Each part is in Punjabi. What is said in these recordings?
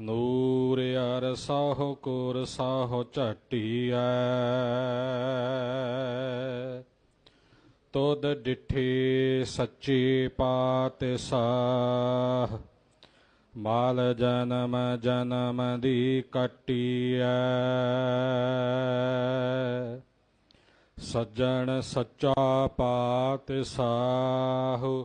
ਨੂਰ ਅਰ ਸਹੁ ਕੁਰ ਸਹੁ ਝਟੀਐ ਤੁਧ ਡਿਠੇ ਸੱਚੇ ਪਾਤਸ਼ਾਹ, ਮਾਲ ਜਨਮ ਜਨਮ ਦੀ ਕਟੀਐ ਸੱਜਣ ਸੱਚਾ ਪਾਤ ਪਾਤਸ਼ਾਹ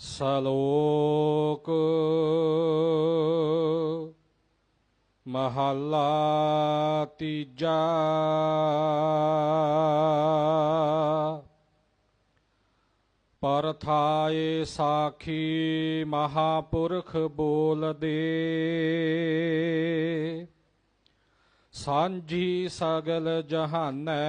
ਸਲੋਕ ਮਹੱਲਾ ਤੀਜਾ। ਪਰਥਾਏ ਸਾਖੀ ਮਹਾਪੁਰਖ ਬੋਲਦੇ। ਸਾਂਝੀ ਸਗਲ ਜਹਾਨੈ।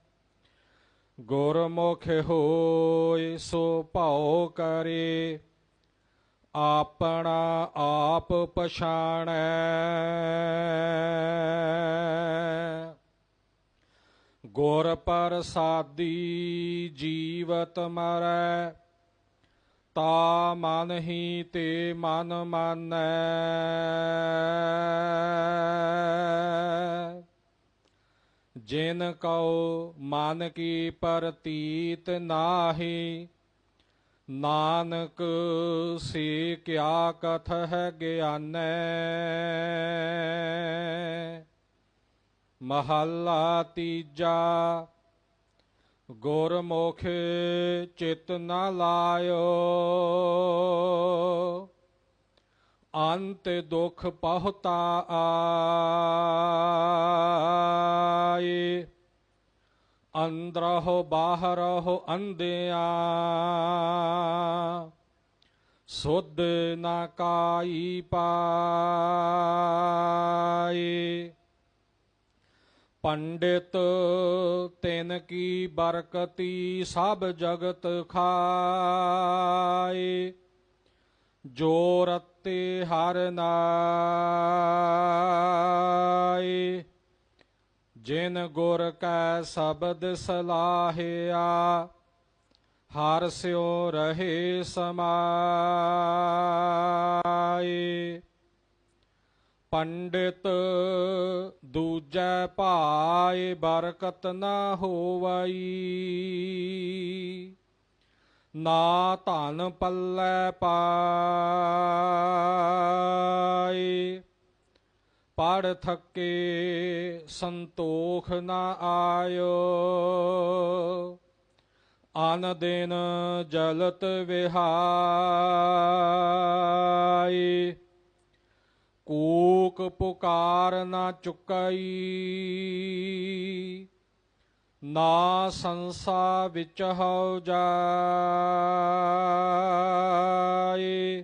ਗੁਰਮੁਖ ਹੋਏ ਸੋ ਭਾਉ ਕਰੇ, ਆਪਣਾ ਆਪ ਪਛਾਣੈ। ਗੁਰ ਪ੍ਰਸਾਦੀ ਜੀਵਤ ਮਰੈ, ਤਾ ਮਨ ਹੀ ਤੇ ਮਨ ਮਾਨੈ। ਜਿਨ ਕਉ ਮਨ ਕੀ ਪ੍ਰਤੀਤ ਨਾਹੀ, ਨਾਨਕ ਸੇ ਕਿਆ ਕਥ ਹੈ ਗਿਆਨੈ। ਮਹੱਲਾ ਤੀਜਾ, ਗੁਰਮੁਖ ਚਿਤ ਨਾ ਲਾਇਓ। ਅੰਤ ਦੁਖ ਪਹੁਤਾ ਆ। ਅੰਦਰ ਹੋ ਬਾਹਰ ਹੋ ਅੰਧਿਆ। ਸੁਧ ਨਾ ਕਾਈ ਪਾਏ। ਪੰਡਿਤ ਤਿਨ ਕੀ ਬਰਕਤੀ ਸਭ ਜਗਤ ਖਾਏ। ਜੋ ਰਤੇ ਹਰ ਨਾਏ। ਜਿਨ ਗੁਰ ਕੈ ਸ਼ਬਦ ਸਲਾਹਿਆ, ਹਰ ਸਿਓ ਰਹੇ ਸਮਾਏ ਪੰਡਿਤ ਦੂਜੈ ਭਾਏ ਬਰਕਤ ਨਾ ਹੋਵਈ। ਨਾ ਧਨ ਪੱਲੇ ਪਾਏ ਪੜ ਥੱਕੇ ਸੰਤੋਖ ਨਾ ਆਇਓ। ਆਨ ਦਿਨ ਜਲਤ ਵਿਹਾਈ। ਕੂਕ ਪੁਕਾਰ ਨਾ ਚੁਕਈ। ਨਾ ਸੰਸਾ ਵਿੱਚ ਹਉ ਜਾਏ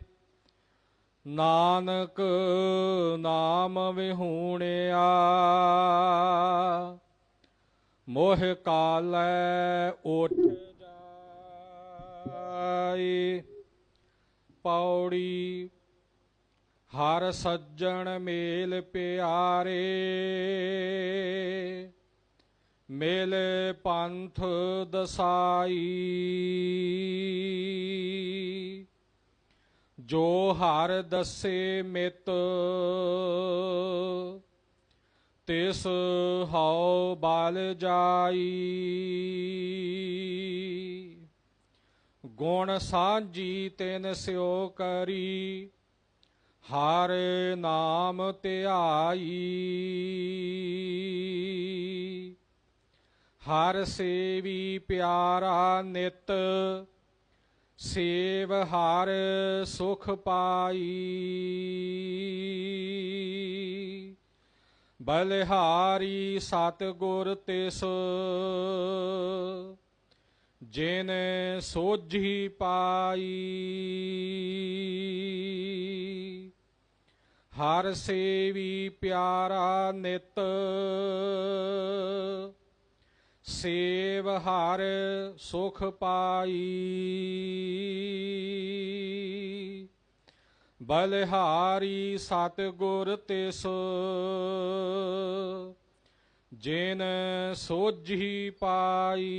ਨਾਨਕ ਨਾਮ ਵਿਹੂਣਿਆ, ਮੋਹ ਕਾਲੈ ਉਠ ਜਾਏ ਪੌੜੀ ਹਰ ਸੱਜਣ ਮੇਲ ਪਿਆਰੇ, ਮੇਲ ਪੰਥ ਦਸਾਈ। ਜੋ ਹਰ ਦੱਸੇ ਮਿਤ, ਤਿਸ ਹਉ ਬਲ ਜਾਈ। ਗੁਣ ਸਾਂਝੀ ਤੈਨ ਸਿਓ ਕਰੀ, ਹਰ ਨਾਮ ਧਿਆਈ। ਹਰ ਸੇਵੀ ਪਿਆਰਾ ਨਿਤ ਸੇਵ ਹਰ ਸੁਖ ਪਾਈ। ਬਲਿਹਾਰੀ ਸਤਿਗੁਰ ਤਿਸ ਜਿਨ ਸੋਝੀ ਪਾਈ। ਹਰ ਸੇਵੀ ਪਿਆਰਾ ਨਿਤ ਸੇਵ ਹਰ ਸੁਖ ਪਾਈ। ਬਲਿਹਾਰੀ ਸਤਿਗੁਰ ਤਿਸ, ਜਿਨ ਸੋਝੀ ਪਾਈ।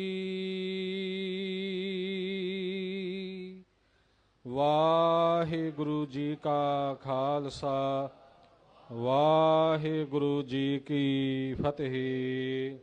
ਵਾਹਿਗੁਰੂ ਜੀ ਕਾ ਖਾਲਸਾ, ਵਾਹਿਗੁਰੂ ਜੀ ਕੀ ਫਤਿਹ।